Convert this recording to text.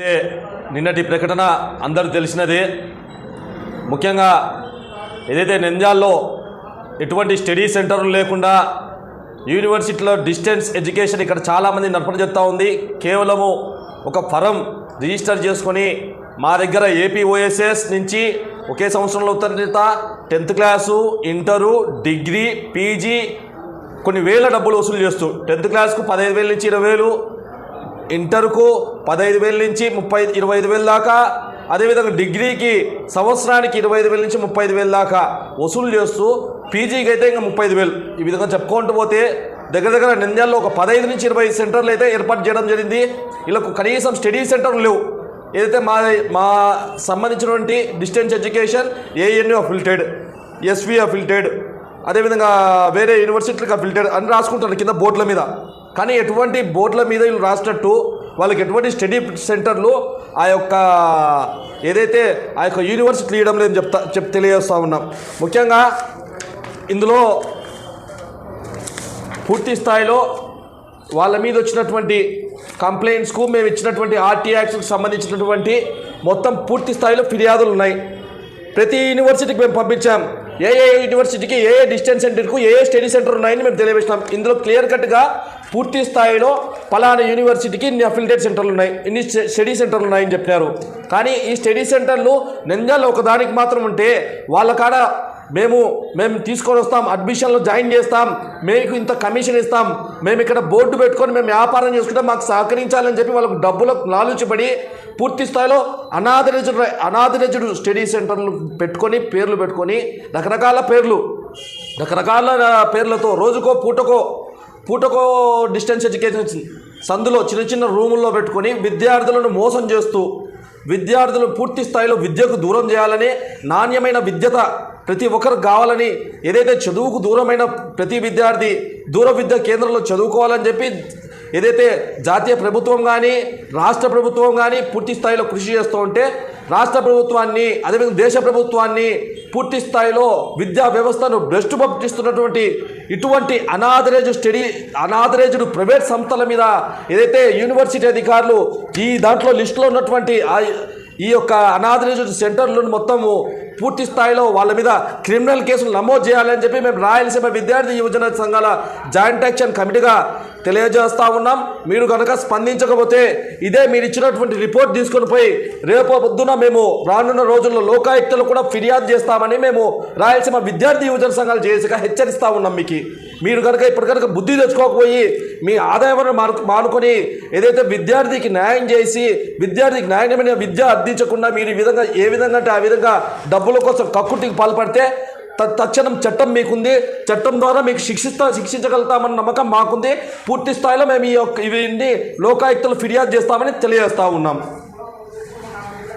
అయితే నిన్నటి ప్రకటన అందరూ తెలిసినదే. ముఖ్యంగా ఏదైతే నంద్యాల్లో ఎటువంటి స్టడీ సెంటర్లు లేకుండా యూనివర్సిటీలో డిస్టెన్స్ ఎడ్యుకేషన్ ఇక్కడ చాలామంది నడపడం చెప్తా ఉంది. కేవలము ఒక ఫరం రిజిస్టర్ చేసుకొని మా దగ్గర ఏపీఓఎస్ఎస్ నుంచి ఒకే సంవత్సరంలో ఉత్తర్ణత tenth class inter degree PG కొన్ని వేల డబ్బులు వసూలు చేస్తూ టెన్త్ క్లాస్కు పదహైదు వేల నుంచి ఇరవై వేలు ఇంటర్కు పదహైదు వేల నుంచి ముప్పై ఇరవై ఐదు వేల దాకా. అదేవిధంగా డిగ్రీకి సంవత్సరానికి ఇరవై ఐదు వేల నుంచి ముప్పై ఐదు వేల దాకా వసూలు చేస్తూ పీజీకి అయితే ఇంకా ముప్పై ఐదు వేలు. ఈ విధంగా చెప్పుకుంటూ పోతే దగ్గర దగ్గర నంద్యాలలో ఒక పదహైదు నుంచి ఇరవై సెంటర్లు అయితే ఏర్పాటు చేయడం జరిగింది. వీళ్ళకు కనీసం స్టడీ సెంటర్లు లేవు. ఏదైతే మా మా సంబంధించినటువంటి distance education ANU affiliated SV affiliated అదేవిధంగా వేరే యూనివర్సిటీలకు అఫిల్టెడ్ అని రాసుకుంటారు కింద బోర్డుల మీద. కానీ ఎటువంటి బోర్డుల మీద వీళ్ళు రాసినట్టు వాళ్ళకి ఎటువంటి స్టడీ సెంటర్లు ఆ యొక్క ఏదైతే ఆ యొక్క యూనివర్సిటీ ఇవ్వడం లేదని చెప్తా చెప్ తెలియజేస్తూ ఉన్నాం. ముఖ్యంగా ఇందులో పూర్తి స్థాయిలో వాళ్ళ మీద వచ్చినటువంటి కంప్లైంట్స్కు మేము ఇచ్చినటువంటి ఆర్టీ యాక్ట్స్కి సంబంధించినటువంటి మొత్తం పూర్తి స్థాయిలో ఫిర్యాదులు ఉన్నాయి. ప్రతి యూనివర్సిటీకి మేము పంపించాం. ఏ ఏ యూనివర్సిటీకి ఏ ఏ డిస్టెన్స్ సెంటర్కు ఏ ఏ స్టడీ సెంటర్ ఉన్నాయని మేము తెలియజేసినాం. ఇందులో క్లియర్ కట్గా పూర్తి స్థాయిలో పలానా యూనివర్సిటీకి ఇన్ని అఫిలిటేట్ సెంటర్లు ఉన్నాయి ఇన్ని స్టడీ సెంటర్లు ఉన్నాయని చెప్పినారు. కానీ ఈ స్టడీ సెంటర్లు నింజాలు ఒకదానికి మాత్రం ఉంటే వాళ్ళ కాడ మేము మేము తీసుకొని వస్తాం అడ్మిషన్లో జాయిన్ చేస్తాం మీకు ఇంత కమిషన్ ఇస్తాం మేము ఇక్కడ బోర్డు పెట్టుకొని మేము వ్యాపారం చేసుకుంటాం మాకు సహకరించాలని చెప్పి వాళ్ళకు డబ్బులకు లాలుచిపడి పూర్తి స్థాయిలో అనాథరైజ్డ్ అనాథరైజ్డ్ స్టడీ సెంటర్లు పెట్టుకొని పేర్లు పెట్టుకొని రకరకాల పేర్లు రకరకాల పేర్లతో రోజుకో పూటకో పూటకో డిస్టెన్స్ ఎడ్యుకేషన్ సందులో చిన్న చిన్న రూముల్లో పెట్టుకొని విద్యార్థులను మోసం చేస్తూ విద్యార్థులు పూర్తి స్థాయిలో విద్యకు దూరం చేయాలని నాణ్యమైన విద్యత ప్రతి ఒక్కరికి కావాలని ఏదైతే చదువుకు దూరమైన ప్రతి విద్యార్థి దూర విద్యా కేంద్రంలో చదువుకోవాలని చెప్పి ఏదైతే జాతీయ ప్రభుత్వం కానీ రాష్ట్ర ప్రభుత్వం కానీ పూర్తి స్థాయిలో కృషి చేస్తూ ఉంటే రాష్ట్ర ప్రభుత్వాన్ని అదేవిధంగా దేశ ప్రభుత్వాన్ని పూర్తి స్థాయిలో విద్యా వ్యవస్థను భ్రష్టు పట్టిస్తున్నటువంటి ఇటువంటి అనాథరేజ్ స్టడీ అనాథరేజ్డ్ ప్రైవేట్ సంస్థల మీద ఏదైతే యూనివర్సిటీ అధికారులు ఈ దాంట్లో లిస్టులో ఉన్నటువంటి ఈ యొక్క అనాథరేజుడు సెంటర్లను మొత్తము పూర్తి స్థాయిలో వాళ్ళ మీద క్రిమినల్ కేసులు నమోదు చేయాలని చెప్పి మేము రాయలసీమ విద్యార్థి యువజన సంఘాల జాయింట్ యాక్షన్ కమిటీగా తెలియజేస్తా ఉన్నాం. మీరు కనుక స్పందించకపోతే ఇదే మీరు ఇచ్చినటువంటి రిపోర్ట్ తీసుకొని పోయి రేపు పొద్దున మేము రానున్న రోజుల్లో లోకాయుక్తలు కూడా ఫిర్యాదు చేస్తామని మేము రాయలసీమ విద్యార్థి యువజన సంఘాలు చేసిగా హెచ్చరిస్తా ఉన్నాం మీకు. మీరు కనుక ఇప్పుడు కనుక బుద్ధి తెచ్చుకోకపోయి మీ ఆదాయం మాను మానుకొని ఏదైతే విద్యార్థికి న్యాయం చేసి విద్యార్థికి న్యాయమైన విద్య అందించకుండా మీరు ఈ విధంగా ఏ విధంగా అంటే ఆ విధంగా డబ్బుల కోసం కక్కుటికి పాల్పడితే తక్షణం చట్టం మీకుంది. చట్టం ద్వారా మీకు శిక్షిస్తా శిక్షించగలుగుతామన్న నమ్మకం మాకుంది. పూర్తి స్థాయిలో మేము ఈ యొక్క ఇవి లోకాయుక్తలు ఫిర్యాదు చేస్తామని తెలియజేస్తా ఉన్నాం.